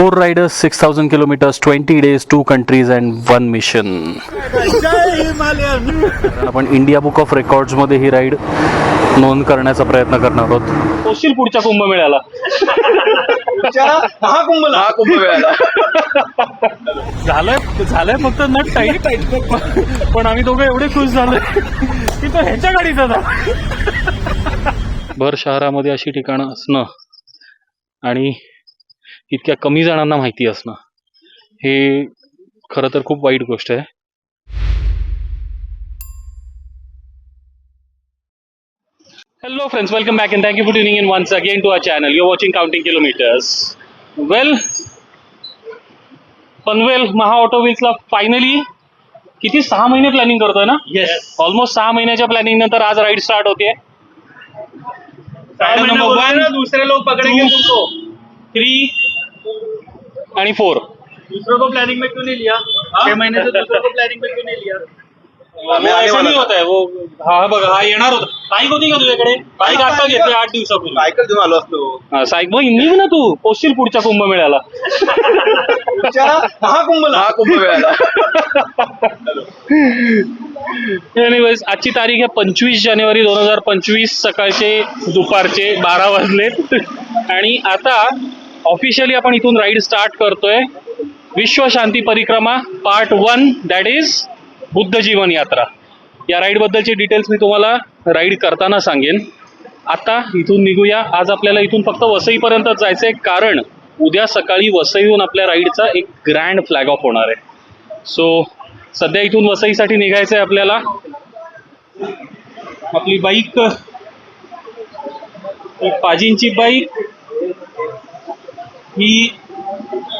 Four riders, 6,000 kilometers, 20 days, two countries, and one mission. आपण India book of रेकॉर्ड्समध्ये ही ride नोंद करण्याचा प्रयत्न करणार आहोत. पोशील पुढच्या कुंभमेळ्याला. महाकुंभला. झालंय झालंय फक्त नट टाईट. पण आम्ही दोघं एवढे खुश झालोय की तो ह्याच्या गाडीचा जा भर शहरामध्ये अशी ठिकाणं असणं आणि इतक्या कमी जणांना माहिती असणं हे खरं तर खूप वाईट गोष्ट आहे friends, welcome back and thank you for tuning in once again to our channel. You're watching Counting Kilometers. Well, Panvel Maha auto व्हील्सला finally किती सहा महिने प्लॅनिंग करतोय ना येस ऑलमोस्ट सहा महिन्याच्या प्लॅनिंग नंतर आज राईड स्टार्ट होते दूसरे Two. तुमको थ्री आणि फोर दूसरों को प्लानिंग में क्यों नहीं लिया छह महीने से दूसरों को प्लानिंग में क्यों नहीं लिया ऐसा नाही होत आहे. वो हा बघा हा येणार होता. बाईक होती का तुझ्याकडे? बाईक आता घेतली आठ दिवसापूर्वी. सायकल घेऊन आलो असतो. हा, साईक मग निघ ना तू? पोचशील पुढच्या कुंभमेळ्याला. महाकुंभला. महाकुंभमेळ्याला. एनिवेज आजची तारीख आहे पंचवीस जानेवारी दोन हजार पंचवीस सकाळचे दुपारचे बारा वाजलेत. आणि आता ऑफिशियली आपण इथून राईड स्टार्ट करतोय. Vishwa Shanti Parikrama part one that is Buddha Jeevan Yatra. या राईडबद्दलची डिटेल्स मी तुम्हाला राईड करताना सांगेन. आता इथून निघूया. आज आपल्याला इथून फक्त वसईपर्यंत जायचंय कारण उद्या सकाळी वसईहून आपल्या राईडचा एक ग्रँड फ्लॅग ऑफ होणार आहे. सो सध्या इथून वसईसाठी निघायचं आहे आपल्याला. आपली बाईक पाजींची बाईक ही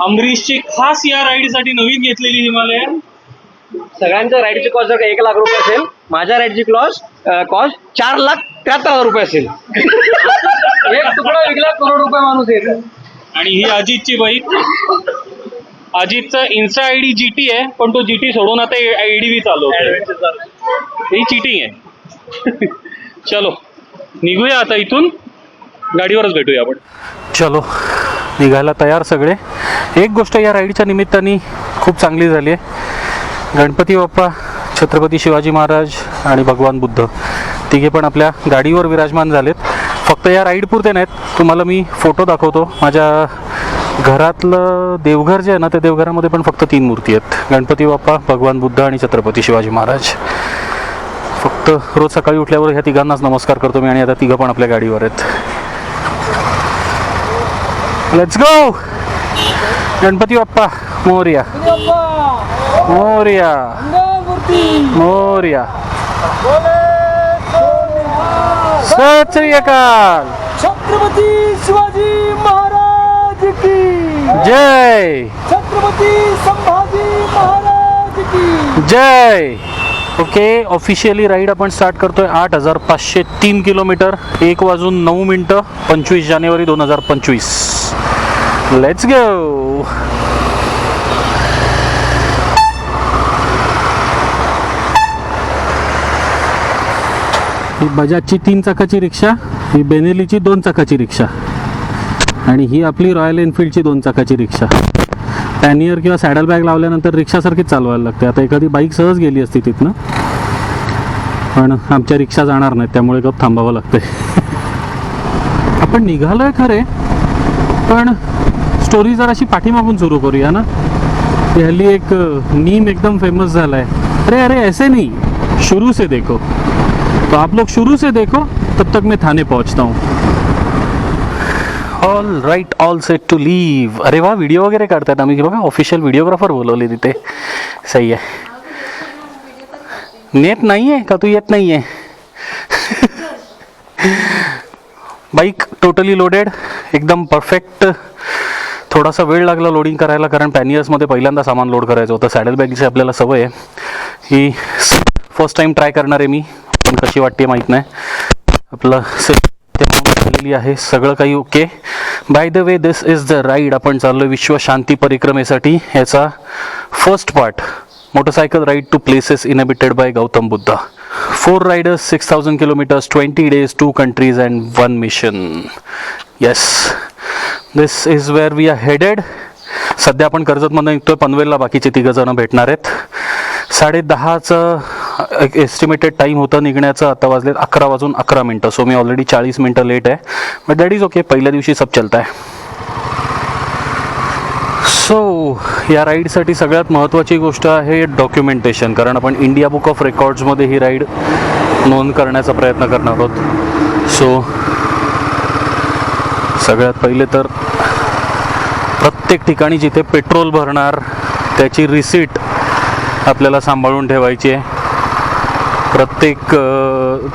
अमरीशची खास या राईडसाठी नवीन घेतलेली हिमालयन. सगळ्यांच्या राईडची कॉस्ट जर का एक लाख रुपये असेल माझ्या राईडची कॉस्ट कॉस्ट चार लाख त्र्याहत्तर हजार रुपये असेल. एक तुकडा विकला करोड रुपये माणूस येत आणि ही अजितची bike अजितचं Insta I D G T आहे पण तो जी टी सोडून आता आय डी व्ही चालू ही चिटिंग आहे. चलो निघूया आता इथून. गाडीवरच भेटूया आपण. चलो निघायला तयार सगळे. एक गोष्ट या राईडच्या निमित्ताने खूप चांगली झाली आहे. गणपती बाप्पा छत्रपती शिवाजी महाराज आणि भगवान बुद्ध. तिघे पण आपल्या गाडीवर विराजमान झालेत. फक्त या राईडपुरते नाहीत. तुम्हाला मी फोटो दाखवतो. माझ्या घरातलं देवघर जे आहे ना त्या देवघरामध्ये पण फक्त तीन मूर्ती आहेत. गणपती बाप्पा भगवान बुद्ध आणि छत्रपती शिवाजी महाराज. फक्त रोज सकाळी उठल्यावर ह्या तिघांनाच नमस्कार करतो मी आणि आता तिघं पण आपल्या गाडीवर आहेत. लेट्स गो गणपती बाप्पा मोर्या मोर्या मोर्या सत श्री अकाल छत्रपती शिवाजी महाराज की जय छत्रपती संभाजी महाराज की जय ओके ऑफिशियली राईड आपण स्टार्ट करतोय आठ हजार पाचशे तीन किलोमीटर एक वाजून नऊ मिनटं पंचवीस जानेवारी दोन हजार पंचवीस. लेट्स गो ही बजाजची तीन चाकाची रिक्षा ही बेनेलीची दोन चाकाची रिक्षा आणि ही आपली रॉयल एनफिल्डची दोन चाकाची रिक्षा. पॅनियर किंवा सॅडल बॅग लावल्यानंतर रिक्षासारखीच चालवायला लागते. आता एखादी बाईक सहज गेली असती तिथनं पण आमच्या रिक्षा जाणार नाहीत त्यामुळे गप थांबावं लागतंय. आपण निघालोय खरे पण स्टोरी जर अशी पाठीमागून सुरू करूया ना? हल्ली एक मीम एकदम फेमस झाला है अरे अरे ऐसे नहीं शुरू से देखो. तो आप लोग शुरू से देखो तब तक मैं थाने पहुंचता हूँ. All right all set to leave अरे वा व्हिडिओ वगैरे काढतात आम्ही. बघा ऑफिशियल व्हिडिओग्राफर बोलवले तिथे. सही आहे. नेट नाही आहे का? तू येत नाही आहे बाईक टोटली लोडेड एकदम परफेक्ट थोडासा वेळ लागला लोडिंग करायला कारण पॅनियर्समध्ये पहिल्यांदा सामान लोड करायचं होतं. सॅडल बॅगची आपल्याला सवय आहे. ही फर्स्ट टाईम ट्राय करणार आहे मी. पण कशी वाटते माहीत नाही. आपलं ते झालेली आहे. सगळं काही okay. By the way this is the ride आपण चाललो विश्व शांती परिक्रमेसाठी. ह्याचा first part motorcycle ride to places inhabited by Gautam Buddha four riders six thousand kilometres twenty days two countries and one mission yes this is where we are headed सध्या आपण कर्जतमधून निघतोय. पनवेलला बाकीचे तिघं जण भेटणार आहेत. साडे दहाचं एक एस्टिमेटेड टाईम होतं निघण्याचं. आता वाजलेत अकरा वाजून अकरा मिनटं. सो मी ऑलरेडी चाळीस मिनटं लेट आहे. बट दॅट इज ओके पहिल्या दिवशी सब चलता आहे सो या राईडसाठी सगळ्यात महत्त्वाची गोष्ट आहे डॉक्युमेंटेशन कारण आपण इंडिया बुक ऑफ रेकॉर्ड्समध्ये ही राईड नोंद करण्याचा प्रयत्न करणार आहोत. सो सगळ्यात पहिले तर प्रत्येक ठिकाणी जिथे पेट्रोल भरणार त्याची रिसीट आपल्याला सांभाळून ठेवायची आहे. प्रत्येक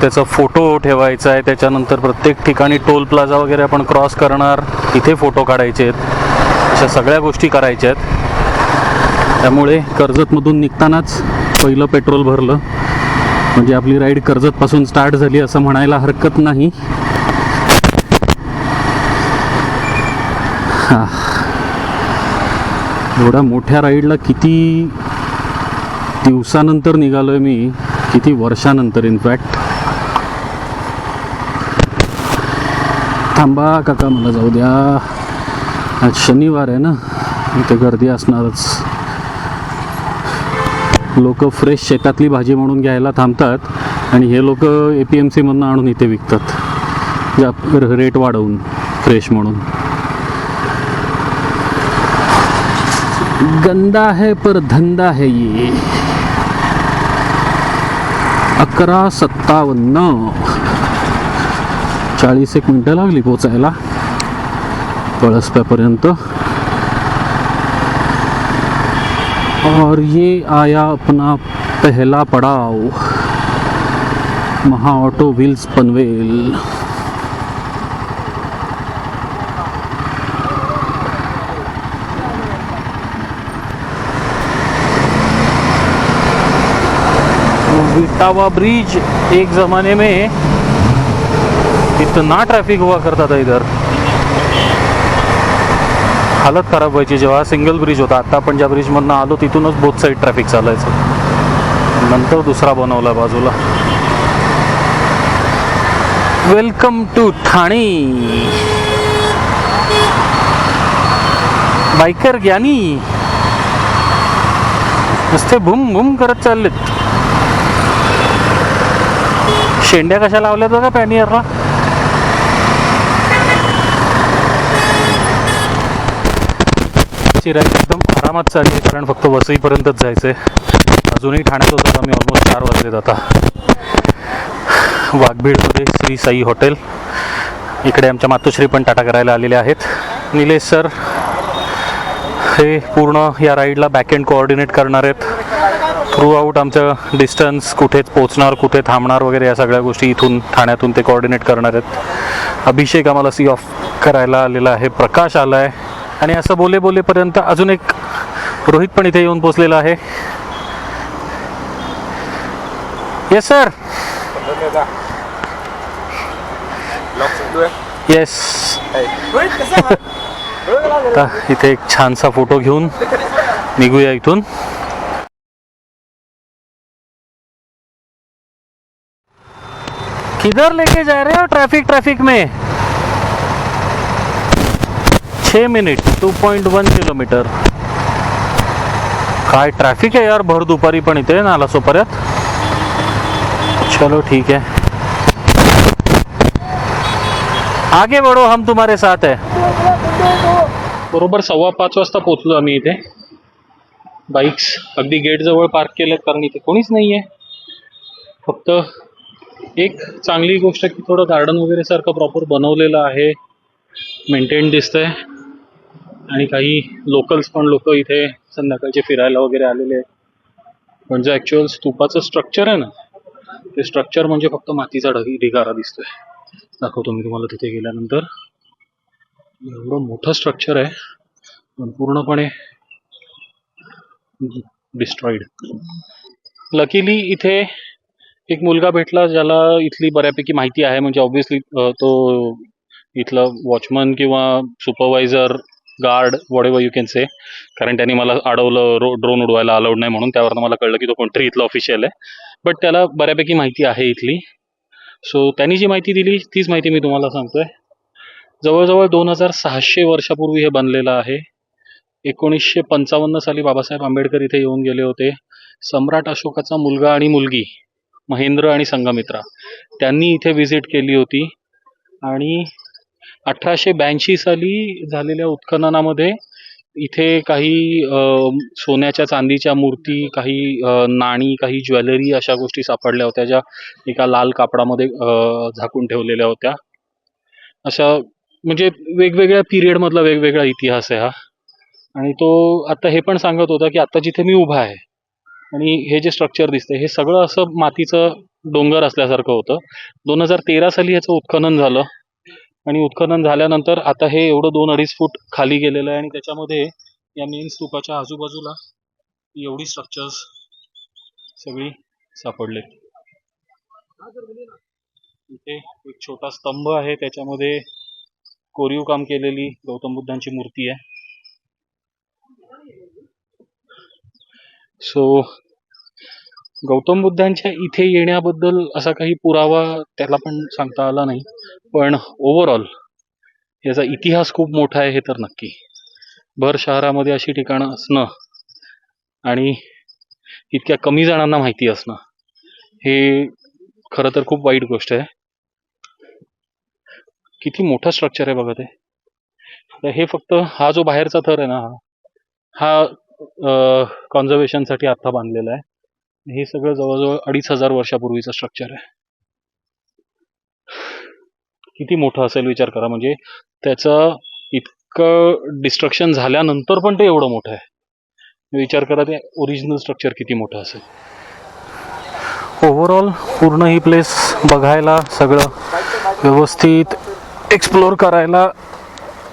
त्याचा फोटो ठेवायचा आहे. त्याच्यानंतर प्रत्येक ठिकाणी टोल प्लाझा वगैरे आपण क्रॉस करणार इथे फोटो काढायचे आहेत. अशा सगळ्या गोष्टी करायच्या आहेत. त्यामुळे कर्जतमधून निघतानाच पहिलं पेट्रोल भरलं. म्हणजे आपली राईड कर्जतपासून स्टार्ट झाली असं म्हणायला हरकत नाही. एवढ्या मोठ्या राईडला किती दिवसानंतर निघालोय मी. किती वर्षानंतर इनफॅक्ट थांबा काका मला जाऊ द्या. आज शनिवार आहे ना इथे गर्दी असणारच. लोक फ्रेश शेतातली भाजी म्हणून घ्यायला थांबतात आणि हे लोक ए पी एम सीमधनं आणून इथे विकतात. या रेट वाढवून फ्रेश म्हणून. गंदा है पर धंदा है ये. अकरा सत्तावन्न. चाळीस एक मिनटं लागली पोचायला. पळसप्यापर्यंत और ये आया अपना पहला पड़ाव. Maha auto wheels Panvel. Etawah bridge एक ज़माने में इतना ट्रॅफिक हुआ करता था इधर। हालत खराब व्हायची जेव्हा सिंगल ब्रिज होता आता आपण ज्या ब्रिजमधनं आलो तिथूनच बोथ साईड ट्रॅफिक चालायचं. नंतर दुसरा बनवला बाजूला. Welcome to Thane. बायकर ज्ञानी नुसते भूम भूम करत चाललेत. शेंड्या कशा लावल्यात बघा पॅनियरला. ची एकदम आरामात चालली आहे कारण फक्त वसईपर्यंतच जायचं आहे अजूनही ठाण्यात होतो आम्ही ऑलमोस्ट चार वाजलेत आता. वाघबीडमध्ये श्री साई हॉटेल. इकडे आमच्या मातोश्री पण टाटा करायला आलेले आहेत. निलेश सर हे पूर्ण या राईडला बॅक एंड कोऑर्डिनेट करणार आहेत. थ्रू आऊट आमचं डिस्टन्स कुठेच पोचणार कुठे थांबणार वगैरे या सगळ्या गोष्टी इथून ठाण्यातून ते कोऑर्डिनेट करणार आहेत. अभिषेक आम्हाला सी ऑफ करायला आलेला आहे. प्रकाश आला आहे आणि असं बोले बोलेपर्यंत अजून एक रोहित पण इथे येऊन पोचलेला आहे. येस सर येस इथे एक छानसा फोटो घेऊन निघूया इथून. किधर लेके जा रहे हो ट्रैफिक ट्रैफिक में? छः minute two point one kilometre काय ट्रॅफिक आहे यार भर दुपारी पण इथे नाला सोपर्यात चलो ठीक है आगे बढ़ो हम तुम्हारे साथ है. बरोबर सव्वा पाच वाजता पोचलो आम्ही इथे. बाईक्स अगदी गेट जवळ पार्क केल्यात कारण इथे कोणीच नाही आहे फक्त एक चांगली गोष्ट की थोडं गार्डन वगैरे सारखं प्रॉपर बनवलेलं आहे. मेंटेन दिसतंय. आणि काही लोकल्स पण लोक इथे संध्याकाळचे फिरायला वगैरे आलेले आहेत. पण जे ॲक्च्युअल स्तूपाचं स्ट्रक्चर आहे ना ते स्ट्रक्चर म्हणजे फक्त मातीचा ढगी ढिगारा दिसतोय. दाखवतो मी तुम्हाला तिथे गेल्यानंतर. एवढं मोठं स्ट्रक्चर आहे. पण पूर्णपणे डिस्ट्रॉईड लकीली इथे एक मुलगा भेटला ज्याला इथली बऱ्यापैकी माहिती आहे. म्हणजे ऑब्व्हियसली तो इथला वॉचमन किंवा supervisor guard whatever you can say कारण त्यांनी मला अडवलं रो ड्रोन उडवायला अलाउड नाही म्हणून. त्यावरनं मला कळलं की तो कोणतरी इथला ऑफिशियल आहे. बट त्याला बऱ्यापैकी माहिती आहे इथली. सो त्यांनी जी माहिती दिली तीच माहिती मी तुम्हाला सांगतोय. जवळजवळ दोन हजार सहाशे वर्षापूर्वी हे बनलेलं आहे. एकोणीसशे पंचावन्न साली बाबासाहेब आंबेडकर इथे येऊन गेले होते. सम्राट अशोकाचा मुलगा आणि मुलगी. महेंद्र आणि संगमित्रा त्यांनी इथे व्हिजिट केली होती. आणि अठराशे ब्याऐंशी साली झालेल्या उत्खननामध्ये इथे काही सोन्याच्या चांदीच्या मूर्ती काही नाणी काही ज्वेलरी अशा गोष्टी सापडल्या होत्या ज्या एका लाल कापडामध्ये झाकून ठेवलेल्या होत्या. अशा म्हणजे वेगवेगळ्या पिरियडमधला वेगवेगळा इतिहास आहे हा. आणि तो आता हे पण सांगत होता की आता जिथे मी उभा आहे आणि हे जे स्ट्रक्चर दिसतंय हे सगळं असं मातीचं डोंगर असल्यासारखं होतं. दोन हजार तेरा साली याचं उत्खनन झालं. आणि उत्खनन झाल्यानंतर आता हे एवढं दोन अडीच फूट खाली गेलेलं आहे आणि त्याच्यामध्ये या मेन स्तूपाच्या आजूबाजूला एवढी स्ट्रक्चर्स सगळी सापडले इथे एक छोटा स्तंभ आहे त्याच्यामध्ये कोरीव काम केलेली गौतम बुद्धांची मूर्ती आहे. सो गौतम बुद्धांच्या इथे येण्याबद्दल असा काही पुरावा त्याला पण सांगता आला नाही. पण ओव्हरऑल याचा इतिहास खूप मोठा आहे हे तर नक्की. भर शहरामध्ये अशी ठिकाणं असणं आणि इतक्या कमी जणांना माहिती असणं हे खरं तर खूप वाईट गोष्ट आहे. किती मोठं स्ट्रक्चर आहे बघा ते. हे फक्त हा जो बाहेरचा थर आहे ना हा हा कॉन्झर्वेशनसाठी आता बांधलेला आहे. हे सगळं जवळजवळ अडीच हजार वर्षापूर्वीचं स्ट्रक्चर आहे. किती मोठं असेल विचार करा. म्हणजे त्याचं इतकं डिस्ट्रक्शन झाल्यानंतर पण ते एवढं मोठं आहे. विचार करा ते ओरिजिनल स्ट्रक्चर किती मोठं असेल. ओव्हरऑल पूर्ण ही प्लेस बघायला सगळं व्यवस्थित एक्सप्लोअर करायला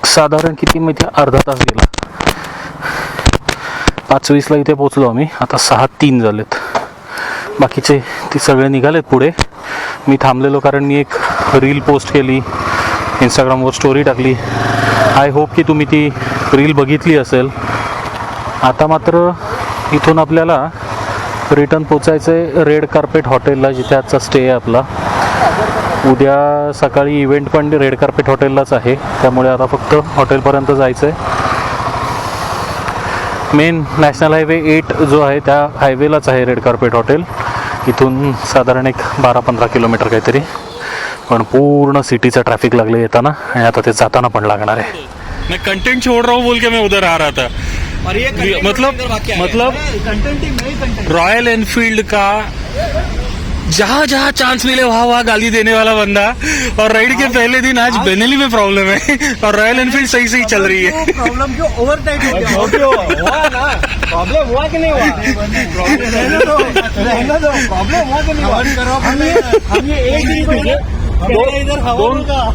साधारण किती माहिती अर्धा तास गेला. पाच वीसला इथे पोचलो आम्ही. आता सहा तीन झालेत. बाकीचे ते सगळे निघालेत पुढे. मी थांबलेलो कारण मी एक रील पोस्ट केली. इंस्टाग्रामवर स्टोरी टाकली. आय होप की तुम्ही ती रील बघितली असेल. आता मात्र इथून आपल्याला रिटर्न पोचायचं आहे रेड कार्पेट हॉटेलला जिथे आजचा स्टे आहे आपला. उद्या सकाळी इव्हेंट पण रेड कार्पेट हॉटेललाच आहे. त्यामुळे आता फक्त हॉटेलपर्यंत जायचं आहे मेन नॅशनल हायवे एट जो आहे त्या हायवेलाच आहे रेड कार्पेट हॉटेल. इथून साधारण एक बारा पंधरा किलोमीटर काहीतरी. पण पूर्ण सिटीचं ट्रॅफिक लागले येताना आणि आता ते जाताना पण लागणार आहे. मैं कंटेंट छोड़ रहा हूँ बोल के मैं उधर आ रहा था और ये मतलब। मतलब कंटेंट ही नहीं कंटेंट रॉयल एनफील्ड का जहाँ जहाँ चांस मिले वहाँ वहाँ गाली देने वाला बंदा। और राइड के पहले दिन आज बेनेली में प्रॉब्लम है। और रॉयल एनफील्ड सही सही चल रही है। प्रॉब्लम क्यों ओवर टाइट हो गया जो भी हो हुआ ना। प्रॉब्लम हुआ कि नहीं हुआ? रहने दो रहने दो। प्रॉब्लम हुआ कि नहीं हुआ? हम ये एक दिन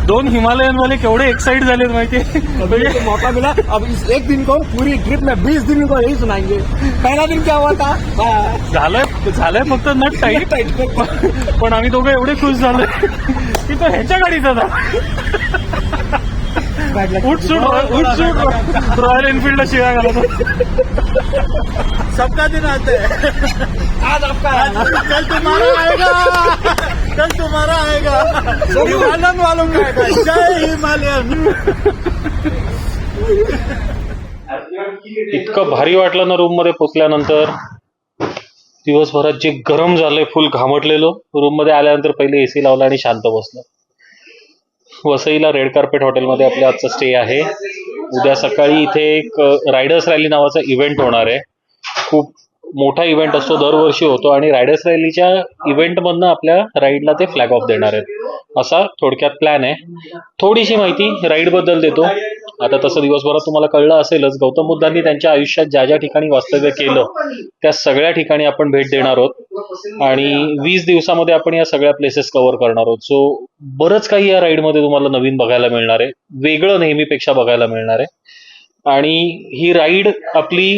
दोन हिमालयन वाले केवढे एक्साइट झालेत माहिती अभी तो मौका मिला? अब इस एक दिन को पूरी ट्रिप में बीस दिन को यही सुनाएंगे। पहला दिन क्या हुआ था? झालंय झालंय फक्त नट टाईट टाइट को पण आम्ही दोघं एवढे खुश झालोय की तो ह्याच्या गाडीचा रॉयल एनफील्डला शिवाय घालत सबका दिन आते हैं। आज आपका कल तुम्हारा आएगा। कल तुम्हारा आएगा। हिमालयन वालों का आएगा। जय हिमालयन इतकं भारी वाटलं ना रूममध्ये पोचल्यानंतर. दिवसभरात जे गरम झालंय फुल घामटलेलो रूममध्ये आल्यानंतर पहिले एसी लावला आणि शांत बसलो. वसईला रेड कार्पेट हॉटेलमध्ये आपल्या आजचा स्टे आहे. उद्या सकाळी इथे एक रायडर्स रॅली नावाचा इव्हेंट होणार आहे. खूप मोठा इव्हेंट असतो दरवर्षी होतो आणि रायडर्स रॅलीच्या इव्हेंटमधनं आपल्या राईडला ते फ्लॅग ऑफ देणार आहेत. असा थोडक्यात प्लॅन आहे. थोडीशी माहिती राईडबद्दल देतो. आता तसं दिवसभरात तुम्हाला कळलं असेलच गौतम बुद्धांनी त्यांच्या आयुष्यात ज्या ज्या ठिकाणी वास्तव्य केलं त्या सगळ्या ठिकाणी आपण भेट देणार आहोत. आणि वीस दिवसामध्ये आपण या सगळ्या प्लेसेस कव्हर करणार आहोत. सो बरंच काही या राईडमध्ये तुम्हाला नवीन बघायला मिळणार आहे. वेगळं नेहमीपेक्षा बघायला मिळणार आहे. आणि ही राईड आपली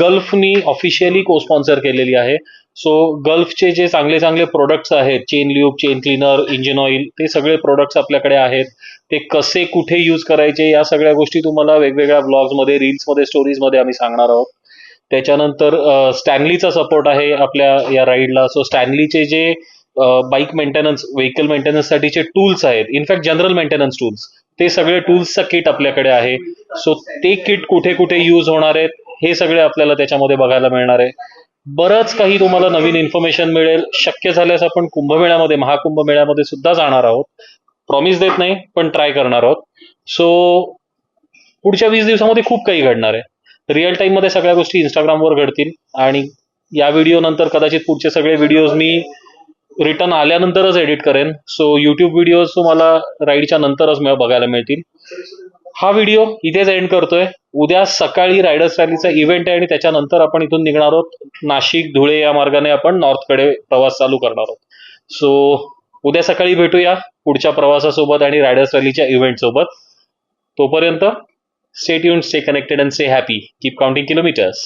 गल्फनी ऑफिशियली को स्पॉन्सर केलेली आहे. सो गल्फचे जे चांगले चांगले प्रोडक्ट्स आहेत chain lube chain cleaner engine oil ते सगळे प्रोडक्ट्स आपल्याकडे आहेत. ते कसे कुठे यूज करायचे या सगळ्या गोष्टी तुम्हाला वेगवेगळ्या ब्लॉग्समध्ये रील्समध्ये स्टोरीजमध्ये आम्ही सांगणार आहोत. त्याच्यानंतर स्टॅनलीचा सपोर्ट आहे आपल्या या राईडला. सो स्टॅनलीचे जे बाईक मेंटेनन्स व्हेकल मेंटेनन्ससाठीचे टूल्स आहेत. In fact general maintenance tools ते सगळे टूल्सचं किट आपल्याकडे आहे. सो ते किट कुठे कुठे यूज होणार आहेत हे सगळे आपल्याला त्याच्यामध्ये बघायला मिळणार आहे. बरंच काही तुम्हाला नवीन इन्फॉर्मेशन मिळेल. शक्य झाल्यास आपण कुंभमेळ्यामध्ये महाकुंभमेळ्यामध्ये सुद्धा जाणार आहोत. प्रॉमिस देत नाही पण ट्राय करणार आहोत. सो पुढच्या वीस दिवसामध्ये खूप काही घडणार आहे. रिअल टाईममध्ये सगळ्या गोष्टी इंस्टाग्रामवर घडतील. आणि या व्हिडिओ नंतर कदाचित पुढचे सगळे व्हिडिओज मी रिटर्न आल्यानंतरच एडिट करेन. सो युट्यूब व्हिडिओज तुम्हाला राईडच्या नंतरच बघायला मिळतील. हा व्हिडिओ इथेच एंड करतोय. उद्या सकाळी रायडर्स रॅलीचा इव्हेंट आहे आणि त्याच्यानंतर आपण इथून निघणार आहोत. नाशिक धुळे या मार्गाने आपण नॉर्थकडे प्रवास चालू करणार आहोत. सो उद्या सकाळी भेटूया पुढच्या प्रवासासोबत आणि रायडर्स रॅलीच्या इव्हेंट सोबत. तोपर्यंत stay tune stay connected and stay happy keep counting kilometres